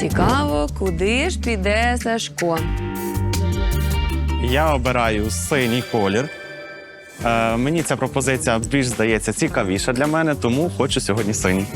Цікаво, куди ж піде Сашко? Я обираю синій колір. Е, мені ця пропозиція більш здається цікавіша для мене, тому хочу сьогодні синій.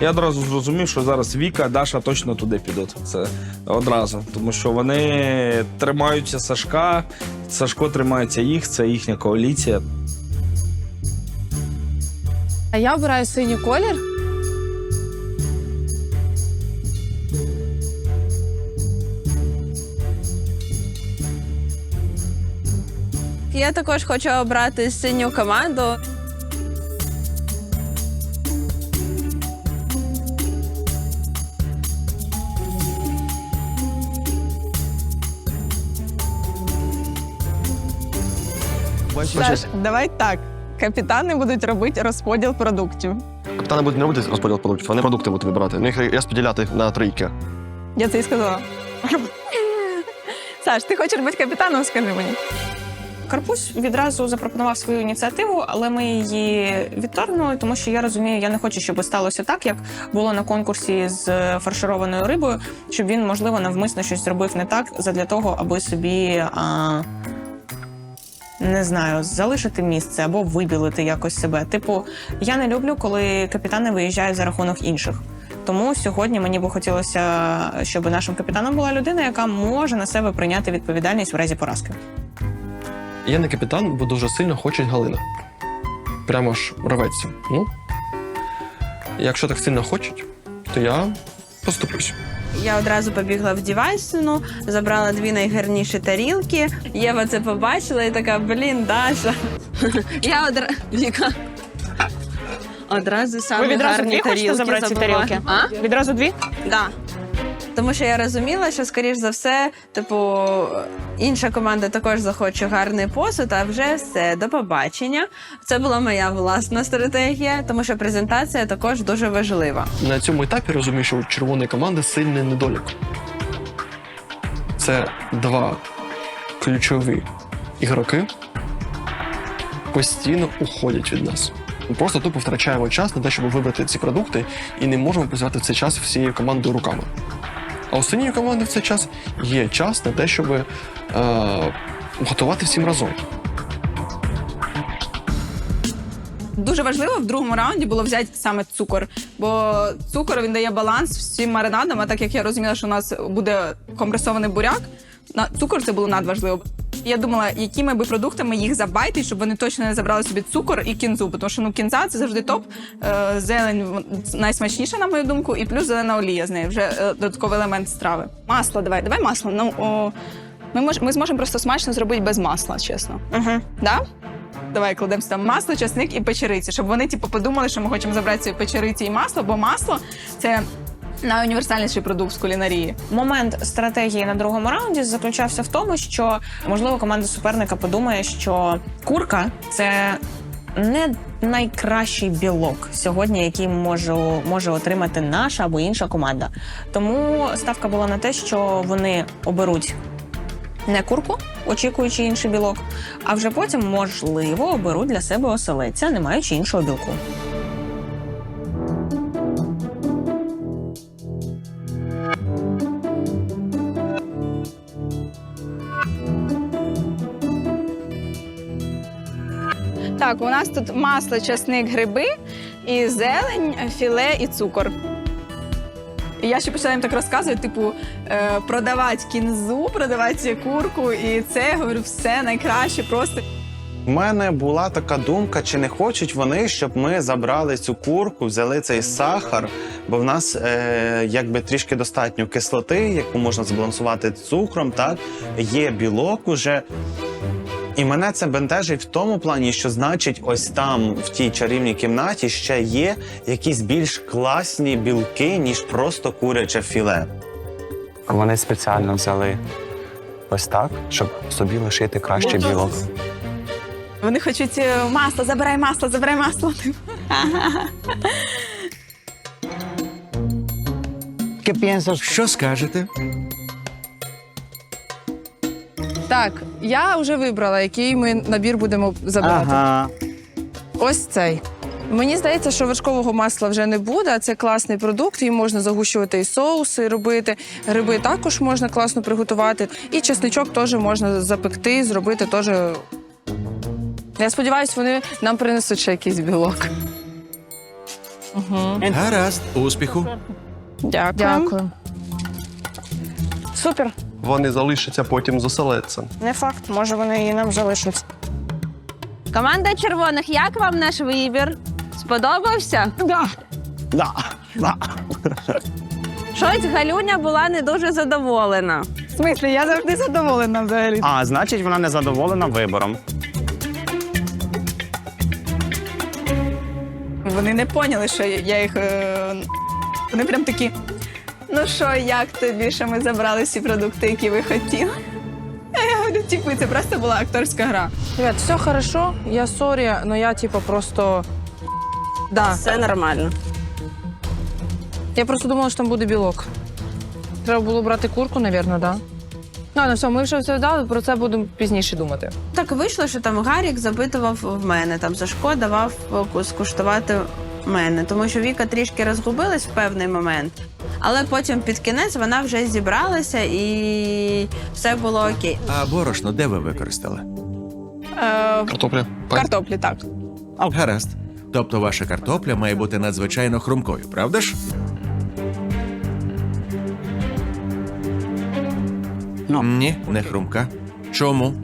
Я одразу зрозумів, що зараз Віка, Даша точно туди підуть. Це одразу. Тому що вони тримаються Сашка, Сашко тримається їх, це їхня коаліція. А я обираю синій колір. Я також хочу обрати синю команду. Саш, давай так. Капітани будуть робити розподіл продуктів. Капітани будуть не робити розподіл продуктів, вони продукти будуть вибирати. Ну, їх розподіляти на трійки. Я це і сказала. Саш, ти хочеш бути капітаном, скажи мені. Карпусь відразу запропонував свою ініціативу, але ми її відторгнули, тому що я розумію, я не хочу, щоб сталося так, як було на конкурсі з фаршированою рибою, щоб він, можливо, навмисно щось зробив не так, задля того, аби собі. А... Не знаю, залишити місце або вибілити якось себе. Типу, я не люблю, коли капітани виїжджають за рахунок інших. Тому сьогодні мені би хотілося, щоб нашим капітаном була людина, яка може на себе прийняти відповідальність в разі поразки. Я не капітан, бо дуже сильно хоче Галина. Прямо ж рветься. Ну, якщо так сильно хочуть, то я поступлюсь. Я одразу побігла в дівайсину, забрала дві найгарніші тарілки. Єва це побачила і така: блін, Даша. Я одра... Віка. Одразу саме Ви відразу гарні дві хочете тарілки забрати ці забрала. тарілки? А? Відразу дві? Да. Тому що я розуміла, що, скоріш за все, типу, інша команда також захоче гарний посуд, а вже все, до побачення. Це була моя власна стратегія, тому що презентація також дуже важлива. На цьому етапі розумію, що у червоної команди сильний недолік. Це два ключові ігроки постійно уходять від нас. Ми просто тупо втрачаємо час на те, щоб вибрати ці продукти, і не можемо працювати цей час всією командою руками. А у синьої команди в цей час є час на те, щоб е, готувати всім разом. Дуже важливо в другому раунді було взяти саме цукор, бо цукор він дає баланс всім маринадам. А так як я розуміла, що у нас буде компресований буряк, на цукор це було надважливо. Я думала, якими би продуктами їх забайти, щоб вони точно не забрали собі цукор і кінзу, тому що ну кінза це завжди топ. Е, зелень найсмачніша, на мою думку, і плюс зелена олія з нею вже е, додатковий елемент страви. Масло, давай, давай масло. Ну о, ми мож, ми зможемо просто смачно зробити без масла, чесно. Угу. Да? Давай кладемо там масло, часник і печериці, щоб вони типу подумали, що ми хочемо забрати ці печериці і масло, бо масло це найуніверсальніший продукт з кулінарії. Момент стратегії на другому раунді заключався в тому, що можливо команда суперника подумає, що курка це не найкращий білок сьогодні, який може, може отримати наша або інша команда. Тому ставка була на те, що вони оберуть не курку, очікуючи інший білок, а вже потім, можливо, оберуть для себе оселедця, не маючи іншого білку. Так, у нас тут масло, часник, гриби, і зелень, філе і цукор. І я ще почала їм так розказувати, типу, е, продавати кінзу, продавати курку, і це говорю, все найкраще, просто У мене була така думка, чи не хочуть вони, щоб ми забрали цю курку, взяли цей сахар, бо в нас е, якби трішки достатньо кислоти, яку можна збалансувати цукром, так є білок уже. І мене це бентежить в тому плані, що значить, ось там, в тій чарівній кімнаті, ще є якісь більш класні білки, ніж просто куряче філе. Вони спеціально взяли ось так, щоб собі лишити кращий білок. вони хочуть е, масло, забирай масло, забирай масло. Що скажете? Так, я вже вибрала, який ми набір будемо забирати. Ага. Ось цей. Мені здається, що вершкового масла вже не буде. а Це класний продукт. Їм можна загущувати і соуси робити. Гриби також можна класно приготувати. І чесничок теж можна запекти, зробити теж. Я сподіваюся, вони нам принесуть ще якийсь білок. Угу. Гаразд, успіху. Дякую. Дякую. Супер. Вони залишаться потім з оселедцем. Не факт, може вони і нам залишаться. Команда червоних, як вам наш вибір? Сподобався? Да. Да, да. Щось Галюня була не дуже задоволена. В смислі, я завжди задоволена взагалі. А, значить, вона не задоволена вибором. Вони не поняли, що я їх. е, Вони прям такі. Ну що, як тобі, що ми забрали всі продукти, які ви хотіли? А я говорю, типу, це просто була акторська гра. Ребят, все хорошо. Я сорі, але я типу просто. Да. Все нормально. Я просто думала, що там буде білок. Треба було брати курку, напевно, да? Ну, ну все, ми вже все дали, про це будемо пізніше думати. Так вийшло, що там Гарік запитував в мене, там Сашко давав е, скуштувати мене, тому що Віка трішки розгубилась в певний момент. Але потім під кінець вона вже зібралася і все було окей. А борошно де ви використали? Е, Картопля. Картоплі, так. Гаразд. Тобто ваша картопля має бути надзвичайно хрумкою, правда ж? Ну. Ні, не хрумка. Чому?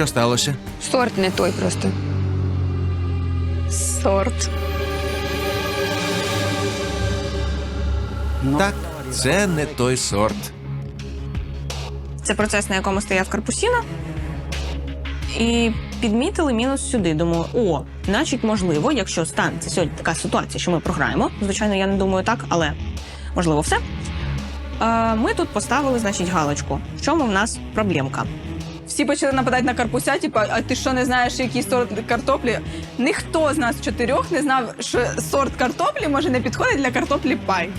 Що сталося? Сорт не той просто. Сорт. Так, це не той сорт. Це процес, на якому стояв Карпусіна. І підмітили мінус сюди. Думаю, о, значить, можливо, якщо станеться сьогодні така ситуація, що ми програємо. Звичайно, я не думаю так, але можливо, все. Е, Ми тут поставили, значить, галочку. В чому в нас проблемка? Всі почали нападати на карпуся, типу, а ти що не знаєш, який сорт картоплі? Ніхто з нас чотирьох не знав, що сорт картоплі може не підходить для картоплі пай.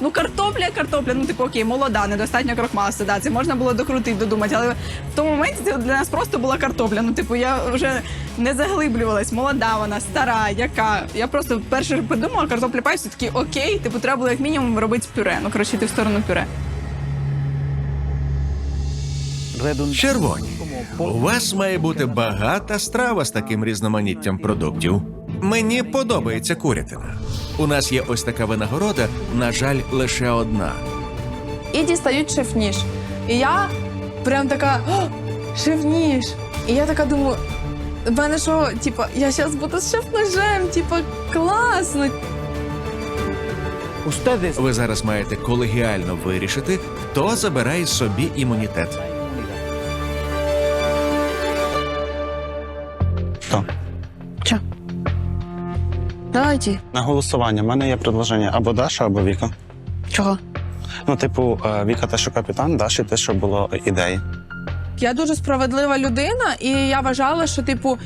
Ну, картопля, картопля, ну типу окей, молода, недостатньо крохмалиста, да, це можна було докрутити, додумати, але в тому моменті це для нас просто була картопля. Ну, типу, я вже не заглиблювалась, молода вона, стара, яка. Я просто перше подумала, картопля пай, все таки окей, типу, треба було як мінімум робити пюре. Ну, коротше, йти в сторону пюре. Червоні. У вас має бути багата страва з таким різноманіттям продуктів. Мені подобається курятина. У нас є ось така винагорода, на жаль, лише одна. І дістають шеф-ніж. І я прям така шеф-ніж. І я така думаю, в мене що, типа, я зараз буду з шеф-ножем, типа, класно. Ви зараз маєте колегіально вирішити, хто забирає собі імунітет. Давайте. На голосування. У мене є предложення або Даша, або Віка. Чого? Ну, типу, е, Віка те, що капітан, Даші те, що було ідеї. Я дуже справедлива людина, і я вважала, що, типу,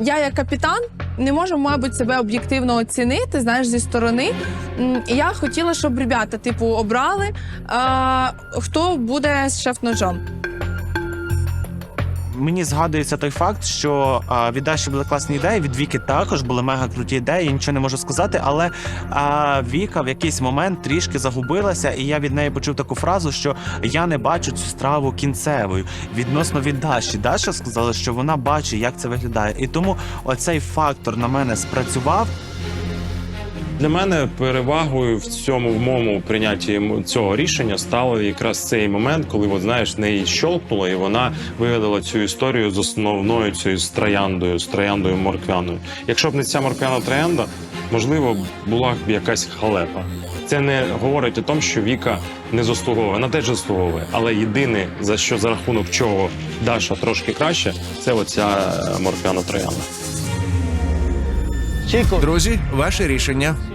я як капітан не можу, мабуть, себе об'єктивно оцінити, знаєш, зі сторони. І я хотіла, щоб ребята, типу, обрали, а, хто буде з шеф-ножом. Мені згадується той факт, що а, від Даші були класні ідеї, від Віки також були мега круті ідеї, я нічого не можу сказати, але а, Віка в якийсь момент трішки загубилася, і я від неї почув таку фразу, що я не бачу цю страву кінцевою. Відносно від Даші. Даша сказала, що вона бачить, як це виглядає. І тому оцей фактор на мене спрацював. Для мене перевагою в цьому в моєму прийнятті цього рішення стало якраз цей момент, коли от, знаєш, неї щолкнуло, і вона вигадала цю історію з основною цією з трояндою, з трояндою морквяною. Якщо б не ця морквяна троянда, можливо, була б якась халепа. Це не говорить о тому, що Віка не заслуговує. Вона теж заслуговує. Але єдине, за що за рахунок чого Даша трошки краще, це оця е, морквяна троянда. Друзі, ваше рішення.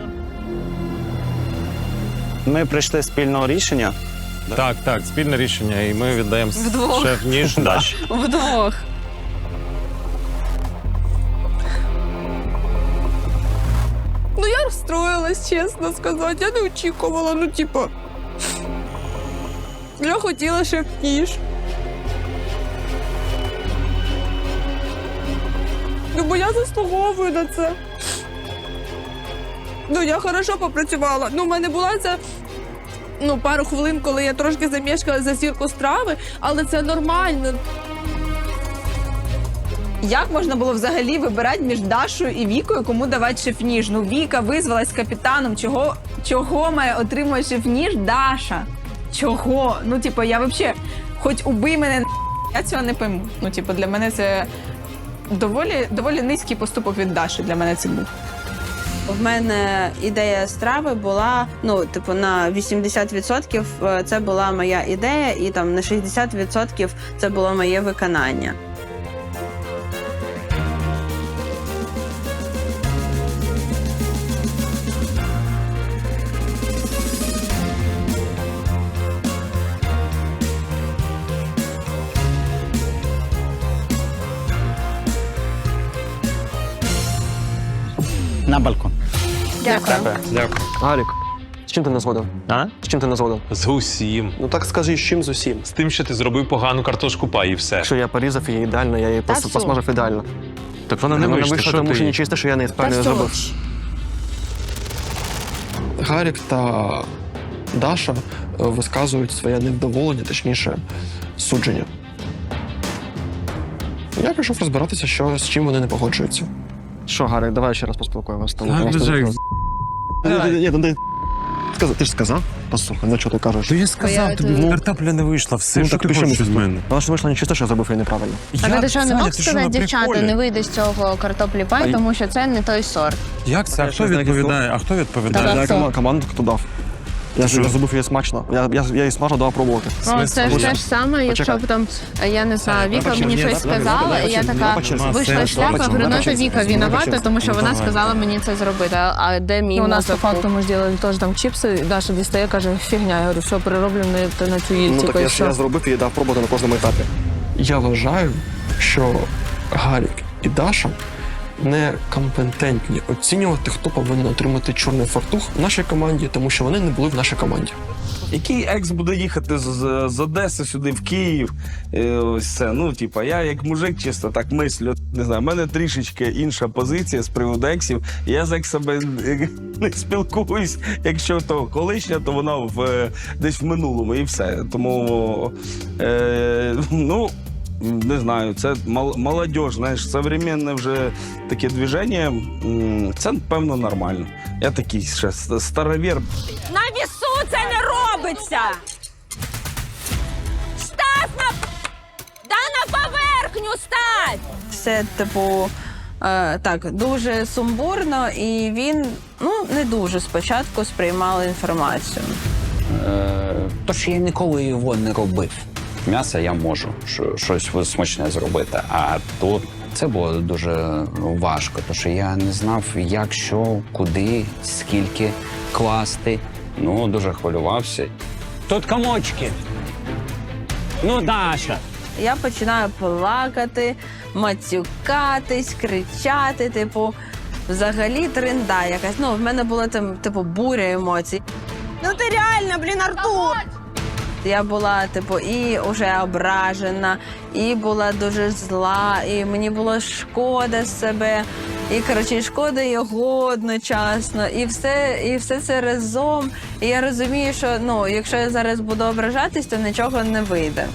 Ми прийшли спільного рішення. Так, так, спільне рішення, і ми віддаємо Вдвох. шеф ніж дачі. Вдвох. Ну я розстроїлась, чесно сказати. Я не очікувала. Ну, типу. Я хотіла ще ніж. Ну, бо я заслуговую на це. Ну, я хорошо попрацювала. Ну, в мене була ця ну, пару хвилин, коли я трошки замішкала за зірку страви, але це нормально. Як можна було взагалі вибирати між Дашою і Вікою, кому давати шеф-ніж? Ну, Віка визвалась капітаном. Чого, чого має отримати шеф-ніж Даша? Чого? Ну, типу, я взагалі, хоч убий мене, я цього не пойму. Ну, типу, для мене це доволі, доволі низький поступок від Даші. Для мене це був. В мене ідея страви була, ну, типу, на 80% це була моя ідея, і там на 60% це було моє виконання. На балкон. Дякую. Дякую. Гарік, з чим ти не згоден? А? З чим ти не згоден? З усім. Ну так скажи, з чим з усім. З тим, що ти зробив погану картошку пай і все. Якщо я порізав її ідеально, я її Та пос- посмажив ідеально. Так вона не Вона вийшла, вийшла, що тому що не ти... чисто, що я не правильно зробив. Гарік та Даша е, висказують своє невдоволення, точніше, судження. Я прийшов розбиратися, що, з чим вони не погоджуються. Що, Гарик, давай ще раз поспілкуємося. Так, вже як Ні, ну, Сказав, ти ж сказав? Послухай, ну що ти кажеш? я сказав, тобі Ну, картопля не вийшла, все, ну, що так ти хочеш від мене. Вона ж вийшла нечисто, що я зробив її неправильно. А ти що не мог ти що, сказати, на дівчата, приколі? не вийде з цього картоплі пай, тому що це не той сорт. Як це? А Я хто відповідає? А хто відповідає? Я команду хто дав. Я, я зробив її смачно. Я, я, я її смажу, давав пробувати. Ну, це ж те ж саме, якщо б там, е, я не знаю, Віка мені щось сказала, і я така вийшла все, шляпа, говорю, ну вибачте, Віка виновата, тому що вона сказала мені це зробити. А а де мій Ну, у нас по мозок? факту ми зробили теж там чіпси, Даша дістає, каже, фігня. Я говорю, що перероблено на цю Ну так я, ж- я зробив і дав пробувати на кожному етапі. Я вважаю, що Гарік і Даша некомпетентні оцінювати, хто повинен отримати чорний фартух в нашій команді, тому що вони не були в нашій команді. Який екс буде їхати з, з, з Одеси сюди в Київ? Е, ось це. Ну, типа, я як мужик чисто так мислю. Не знаю, в мене трішечки інша позиція з приводу ексів. Я з ексами не спілкуюсь. Якщо то колишня, то вона в, е, десь в минулому і все. Тому е, ну. Не знаю, це мол- молодь, знаєш, современне вже таке движення. Це певно нормально. Я такий ще старовір, На вісу це не робиться. Став на да на поверхню стать. Все, типу, е, так, дуже сумбурно, і він ну, не дуже спочатку сприймав інформацію. Тож я ніколи його не робив. М'ясо я можу щось смачне зробити. А тут це було дуже важко, тому що я не знав, як, що, куди, скільки класти. Ну, дуже хвилювався. Тут комочки. Ну, Даша. Я починаю плакати, матюкатись, кричати, типу, взагалі тренда якась. Ну, в мене була там, типу, буря емоцій. Ну ти реально, блін, Артур. Я була, типу, і вже ображена, і була дуже зла, і мені було шкода себе. І коротше, шкода його одночасно, і все, і все це разом. І я розумію, що ну, якщо я зараз буду ображатись, то нічого не вийде.